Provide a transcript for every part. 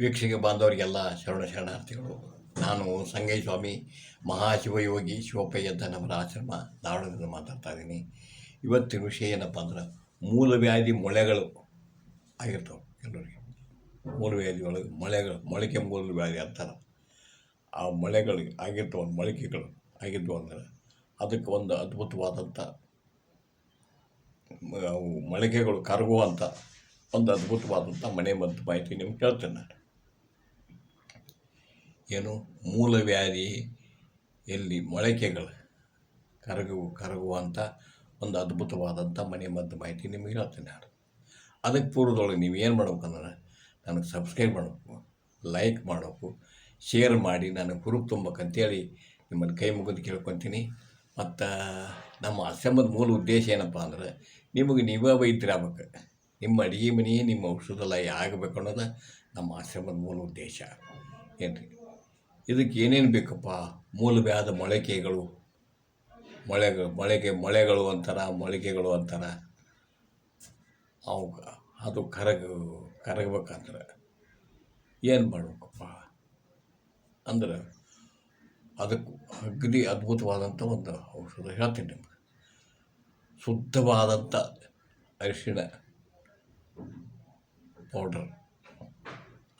ವೀಕ್ಷಕ ಬಾಂಧವರಿಗೆಲ್ಲ ಶರಣ ಶರಣಾರ್ಥಿಗಳು. ನಾನು ಸಂಗೈ ಸ್ವಾಮಿ ಮಹಾಶಿವಯೋಗಿ ಶಿವಪ್ಪಯ್ಯದ್ದನವರ ಆಶ್ರಮ ಧಾರವಾಡದಿಂದ ಮಾತಾಡ್ತಾ ಇದ್ದೀನಿ. ಇವತ್ತಿನ ವಿಷಯ ಏನಪ್ಪ ಅಂದ್ರೆ ಮೂಲವ್ಯಾಧಿ ಮೊಳೆಗಳು ಆಗಿರ್ತವೆ ಎಲ್ಲರಿಗೆ. ಮೂಲವ್ಯಾಧಿ ಒಳಗೆ ಮೊಳೆಗಳು, ಮೊಳಕೆ ಮೂಲ ವ್ಯಾಧಿ ಅಂತಾರೆ. ಆ ಮೊಳೆಗಳಿಗೆ ಆಗಿರ್ತವೆ ಮೊಳಕೆಗಳು. ಆಗಿದ್ವು ಅಂದರೆ ಅದಕ್ಕೆ ಒಂದು ಅದ್ಭುತವಾದಂಥ ಮೊಳಕೆಗಳು ಕರಗುವಂಥ ಒಂದು ಅದ್ಭುತವಾದಂಥ ಮನೆ ಮದ್ದು ಮಾಹಿತಿ ನಿಮ್ಗೆ ಹೇಳ್ತೇನೆ ನಾನು. ಏನು ಮೂಲವ್ಯಾಧಿ ಎಲ್ಲಿ ಮೊಳಕೆಗಳು ಕರಗು ಕರಗುವಂಥ ಒಂದು ಅದ್ಭುತವಾದಂಥ ಮನೆ ಮದ್ದು ಮಾಹಿತಿ ನಿಮಗೆ ಹೇಳ್ತೇನೆ ನಾನು. ಅದಕ್ಕೆ ಪೂರ್ವದೊಳಗೆ ನೀವು ಏನು ಮಾಡ್ಬೇಕಂದ್ರೆ ನನಗೆ ಸಬ್ಸ್ಕ್ರೈಬ್ ಮಾಡಬೇಕು, ಲೈಕ್ ಮಾಡಬೇಕು, ಶೇರ್ ಮಾಡಿ ನನಗೆ ಹುರುಪು ತುಂಬಬೇಕಂತೇಳಿ ನಿಮ್ಮನ್ನು ಕೈ ಮುಗಿದು ಕೇಳ್ಕೊತೀನಿ. ಮತ್ತು ನಮ್ಮ ಆಶ್ರಮದ ಮೂಲ ಉದ್ದೇಶ ಏನಪ್ಪ ಅಂದ್ರೆ ನಿಮಗೆ ನೀವೇ ವೈದ್ಯರಾಗಬೇಕು. ನಿಮ್ಮ ಅಡುಗೆ ಮನೆ, ನಿಮ್ಮ ಔಷಧಾಲಯ ಆಗಬೇಕು ಅನ್ನೋದು ನಮ್ಮ ಆಶ್ರಮದ ಮೂಲ ಉದ್ದೇಶ. ಏನು ರೀ ಇದಕ್ಕೆ ಏನೇನು ಬೇಕಪ್ಪ? ಮೂಲವ್ಯಾಧ ಮೊಳಕೆಗಳು ಮೊಳೆಗಳು ಮೊಳಕೆ ಮೊಳೆಗಳು ಅಂತಾರ ಮೊಳಕೆಗಳು ಅಂತಾರ. ಅವು ಅದು ಕರಗ, ಕರಗಬೇಕಂದ್ರೆ ಏನು ಮಾಡಬೇಕಪ್ಪ? ಅಂದ್ರೆ ಅದಕ್ಕೆ ಅಗದಿ ಅದ್ಭುತವಾದಂಥ ಒಂದು ಔಷಧ ಹೇಳ್ತೀನಿ ನಿಮ್ಗೆ. ಶುದ್ಧವಾದಂಥ ಅರಿಶಿಣ ಪೌಡರ್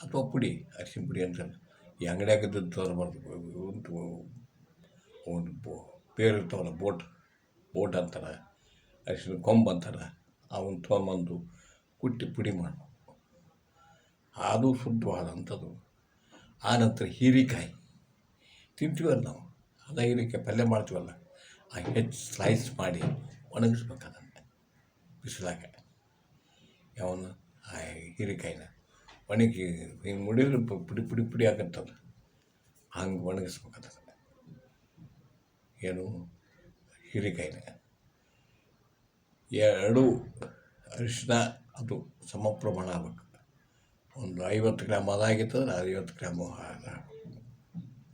ಅಥವಾ ಪುಡಿ, ಅರಿಶಿಣ ಪುಡಿ ಅಂತ ಈ ಅಂಗಡಿಯಾಗ ತರಬಾರ್ದು ಒಂದು ಒಂದು ಬೋ, ಪೇರು ಇರ್ತಾವಲ್ಲ, ಬೋಟ್ ಬೋಟ್ ಅಂತಾರೆ. ಅರಿಶಿಣ ಕೊಂಬು ಅಂತಾರೆ. ಅವನ್ನ ತೊಗೊಂಬಂದು ಕುಟ್ಟಿ ಪುಡಿ ಮಾಡಬೇಕು. ಅದು ಶುದ್ಧವಾದಂಥದ್ದು. ಆನಂತರ ಹೀರೆಕಾಯಿ. ತಿಂತೀವಲ್ಲ ನಾವು? ಅದ ಹೀರೆಕಾಯಿ ಪಲ್ಯ ಮಾಡ್ತೀವಲ್ಲ? ಆ ಹೆಚ್ಚು ಸ್ಲೈಸ್ ಮಾಡಿ ಒಣಗಿಸ್ಬೇಕು ಅದನ್ನು ಬಿಸಿಲಾಗ. ಯಾವನು? ಆ ಹೀರೆಕಾಯಿನ. ಒಣಗಿ ಹಿಂಗೆ ಮುಡಿದ್ರೆ ಪುಡಿ ಪುಡಿ ಪುಡಿ ಆಗತ್ತದ ಹಂಗೆ ಒಣಗಿಸ್ಬೇಕು ಏನು? ಹೀರೆಕಾಯಿನ. ಎರಡು ಅರಿಶಿನ ಅದು ಸಮ ಪ್ರಮಾಣ ಆಗ್ಬೇಕು. ಒಂದು ಐವತ್ತು ಗ್ರಾಮ್ ಅದಾಗಿತ್ತಂದ್ರೆ ಐವತ್ತು ಗ್ರಾಮು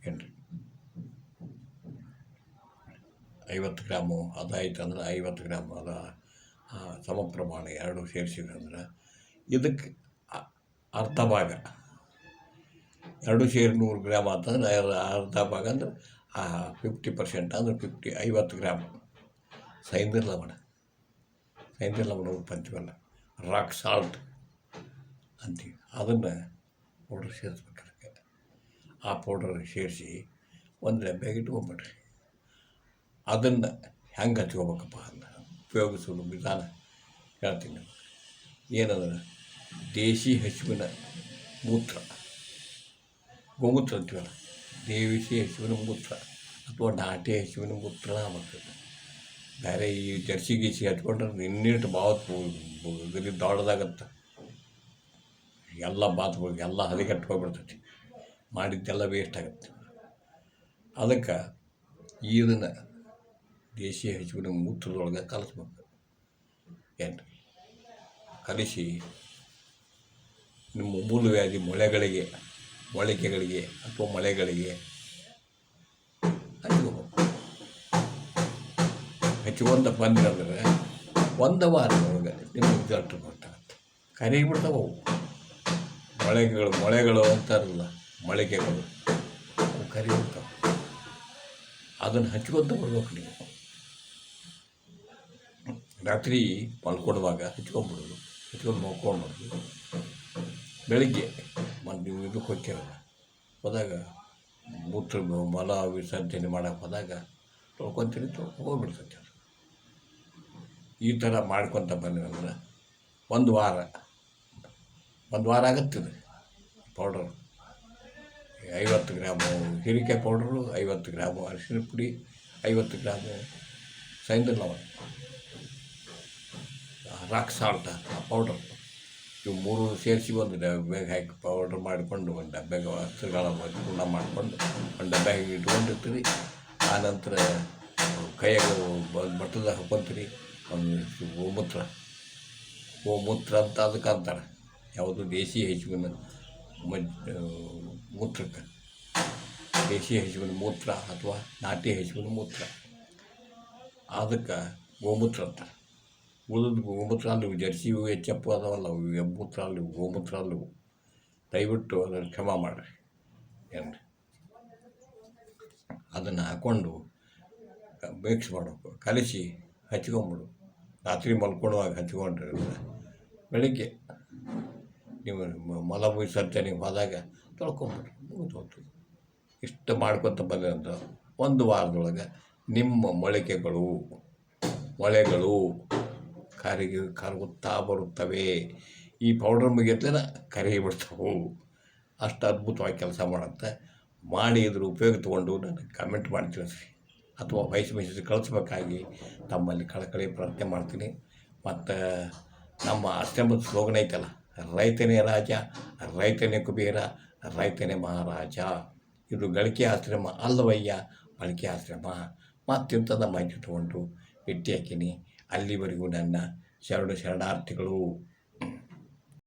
ಏನು ರೀ ಐವತ್ತು ಗ್ರಾಮು ಅದಾಯ್ತು ಅಂದ್ರೆ ಐವತ್ತು ಗ್ರಾಮ್ ಅದ ಸಮ ಪ್ರಮಾಣ ಎರಡು ಸೇರಿಸಿದ್ರೆ ಇದಕ್ಕೆ ಅ- ಅರ್ಧ ಭಾಗ. ಎರಡು ಸೇರಿ ನೂರು ಗ್ರಾಮ್ ಅಂತಂದ್ರೆ ಅರ್- ಅರ್ಧ ಭಾಗ ಅಂದ್ರೆ ಫಿಫ್ಟಿ ಪರ್ಸೆಂಟ್ ಅಂದ್ರೆ ಫಿಫ್ಟಿ ಐವತ್ತು ಗ್ರಾಮ್. ಸೈಂದ್ರ ಲವಣ. ಸೈಂದ್ರ ಲವಣ ಅಂತೀವಲ್ಲ ರಾಕ್ ಸಾಲ್ಟ್ ಅಂತೀವಿ. ಅದನ್ನು ಪೌಡ್ರ್ ಸೇರಿಸ್ಬೇಕು ಅದಕ್ಕೆ. ಆ ಪೌಡ್ರ್ ಸೇರಿಸಿ ಒಂದು ಡಬ್ಬೆಗೆ ಇಟ್ಕೊಂಬಿಡ್ರಿ. ಅದನ್ನು ಹೆಂಗೆ ಹಚ್ಕೋಬೇಕಪ್ಪ ಅಂದ್ರೆ ಉಪಯೋಗಿಸೋದು ವಿಧಾನ ಹೇಳ್ತೀನಿ. ಏನಂದ್ರೆ ದೇಶಿ ಹಸುವಿನ ಮೂತ್ರ, ಗೋಮೂತ್ರ ಅಂತೀವಲ್ಲ? ದೇಶಿ ಹಸುವಿನ ಮೂತ್ರ ಅಥವಾ ನಾಟಿ ಹಸುವಿನ ಮೂತ್ರ ಆಗ್ಬೇಕು ಬೇರೆ ಈ ಜರ್ಸಿ ಗೀಸಿ ಹಚ್ಕೊಂಡ್ರೆ ನಿನ್ನಿಟ್ಟು ಭಾಳ ಗಲಿ ದೊಡ್ಡದಾಗತ್ತೆ ಎಲ್ಲ ಬಾತ್ಗಳು ಎಲ್ಲ ಹದಗೆಟ್ಟು ಹೋಗ್ಬಿಡ್ತೈತಿ. ಮಾಡಿದ್ದೆಲ್ಲ ವೇಸ್ಟ್ ಆಗುತ್ತೆ. ಅದಕ್ಕೆ ಇದನ್ನು ದೇಶಿ ಹಸುವಿನ ಮೂತ್ರದೊಳಗೆ ಕಲಿಸ್ಬೇಕು. ಏನು ಕಲಿಸಿ ಮೂಲವ್ಯಾಧಿ ಮೊಳೆಗಳಿಗೆ, ಮೊಳಕೆಗಳಿಗೆ ಅಥವಾ ಮೊಳೆಗಳಿಗೆ ಹಚ್ಕೋಬೇಕು ಹಚ್ಕೊಂತ ಬಂದಿರಂದರೆ ಒಂದು ವಾರದೊಳಗೆ ನಿಮಗೆ ರಿಸಲ್ಟ್ ಗೊತ್ತಾಗುತ್ತೆ ಕರಿಗೆ ಬಿಡ್ತಾವೆ ಅವು ಮೊಳೆಗಳು ಮೊಳೆಗಳು ಅಂತಾರಲ್ಲ, ಮೊಳಕೆಗಳು, ಅವು ಕರಿ ಬಿಡ್ತಾವೆ ಅದನ್ನು ಹಚ್ಕೊಂತ ಬರ್ಬೇಕು ನೀವು. ರಾತ್ರಿ ಮಲ್ಕೊಡುವಾಗ ಹಚ್ಕೊಂಡ್ಬಿಡೋದು, ಹಚ್ಕೊಂಡು ಮಲ್ಕೊಂಡ್ಬಿಡೋದು ಬೆಳಿಗ್ಗೆ ನೀವು ಇದಕ್ಕೆ ಹೋಗ್ತೀರಲ್ಲ ಹೋದಾಗ ಮೂತ್ರ ಮಲ ವಿಸರ್ಜನೆ ಮಾಡೋಕೆ ಹೋದಾಗ ತೊಳ್ಕೊತೀರಿ ಹೋಗ್ಬಿಡ್ತೈತೆ ಅದು. ಈ ಥರ ಮಾಡ್ಕೊತ ಬಂದ್ರಂದ್ರೆ ಒಂದು ವಾರ ಒಂದು ವಾರ ಆಗುತ್ತದೆ ಪೌಡರ್ ಐವತ್ತು ಗ್ರಾಮು ಹೀರಿಕಾಯಿ ಪೌಡ್ರು ಐವತ್ತು ಗ್ರಾಮು ಅರಿಶಿನ ಪುಡಿ, ಐವತ್ತು ಗ್ರಾಮು ಸೈಂದ್ರ ಲವಣ ರಾಕ್ ಸಾಲ್ಟ್ ಪೌಡರ್ ಇವು ಮೂರು ಸೇರಿಸಿ ಒಂದು ಡಬ್ಬ್ಯಾಗ ಹಾಕಿ ಪೌಡ್ರ್ ಮಾಡಿಕೊಂಡು ಒಂದು ಡಬ್ಬ್ಯಾಗ ಹಸ್ತಗಳ ಪೂರ್ಣ ಮಾಡಿಕೊಂಡು ಒಂದು ಡಬ್ಬ್ಯಾಗ ಇಟ್ಕೊಂಡಿರ್ತೀರಿ. ಆನಂತರ ಕೈಯಾಗ ಬಟ್ಟದ ಹಾಕೊತೀರಿ. ಒಂದು ಗೋಮೂತ್ರ. ಗೋಮೂತ್ರ ಅಂತ ಅದಕ್ಕೆ ಅಂತಾರೆ. ಯಾವುದು ಹಸುವಿನ ಮಜ್ ಮೂತ್ರಕ್ಕೆ. ದೇಸಿ ಹೆಸುವಿನ ಮೂತ್ರ ಅಥವಾ ನಾಟಿ ಹಸುವಿನ ಮೂತ್ರ. ಅದಕ್ಕೆ ಗೋಮೂತ್ರ ಅಂತಾರೆ. ಉಳಿದ ಗೋಮೂತ್ರ ಅಲ್ಲಿವು ಜರ್ಸಿ ಇವು ಹೆಚ್ಚಪ್ಪು ಅದಾವಲ್ಲ, ಅವು ಅಲ್ಲಿವು ಗೋಮೂತ್ರ ಅಲ್ಲಿವು ದಯವಿಟ್ಟು ಅದನ್ನು ಕ್ಷಮ ಮಾಡಿರಿ ಏನು ಅದನ್ನು ಹಾಕ್ಕೊಂಡು ಮಿಕ್ಸ್ ಮಾಡಬೇಕು ಕಲಿಸಿ ಹಚ್ಕೊಂಬಿಡು. ರಾತ್ರಿ ಮಲ್ಕೊಳ್ಳುವಾಗ ಹಚ್ಕೊಂಡ್ರೆ ಬೆಳಿಗ್ಗೆ ನೀವು ಮಲ ನೀವು ಹೋದಾಗ ತೊಳ್ಕೊಂಬಿಡ್ರಿ ಮುಗಿದೋತು ಇಷ್ಟು ಮಾಡ್ಕೊತ ಬಂದೆ ಅಂತ ಒಂದು ವಾರದೊಳಗೆ ನಿಮ್ಮ ಮೊಳಕೆಗಳು ಮೊಳೆಗಳು ಕರಿಗೆ ಕರಗುತ್ತಾ ಬರುತ್ತವೆ. ಈ ಪೌಡರ್ ಮುಗಿಯತ್ಲೇನ ಕರಗಿ ಬಿಡ್ತಾವೆ ಅಷ್ಟು ಅದ್ಭುತವಾಗಿ ಕೆಲಸ ಮಾಡುತ್ತೆ. ಮಾಡಿ ಇದ್ರ ಉಪಯೋಗ ತೊಗೊಂಡು ನನಗೆ ಕಮೆಂಟ್ ಮಾಡಿ ತಿಳಿಸ್ರಿ. ಅಥವಾ ವಯಸ್ಸು ಮೆಸೇಜ್ ಕಳಿಸ್ಬೇಕಾಗಿ ತಮ್ಮಲ್ಲಿ ಕಳಕಳಿ ಪ್ರಾರ್ಥನೆ ಮಾಡ್ತೀನಿ. ಮತ್ತು ನಮ್ಮ ಆಶ್ರಮದ ಸ್ಲೋಗನ್ ಐತಲ್ಲ, ರೈತನೇ ರಾಜ, ರೈತನೇ ಕುಬೇರ, ರೈತನೇ ಮಹಾರಾಜ. ಇದು ಗಳಿಕೆ ಆಶ್ರಮ ಅಲ್ಲವಯ್ಯ ಬಳಕೆ ಆಶ್ರಮ. ಮತ್ತಿಂಥದ ಮಾಹಿತಿ ತೊಗೊಂಡು ಇಟ್ಟಿ ಹಾಕೀನಿ ಅಲ್ಲಿವರೆಗೂ ನನ್ನ ಶರಣ ಶರಣಾರ್ಥಿಗಳು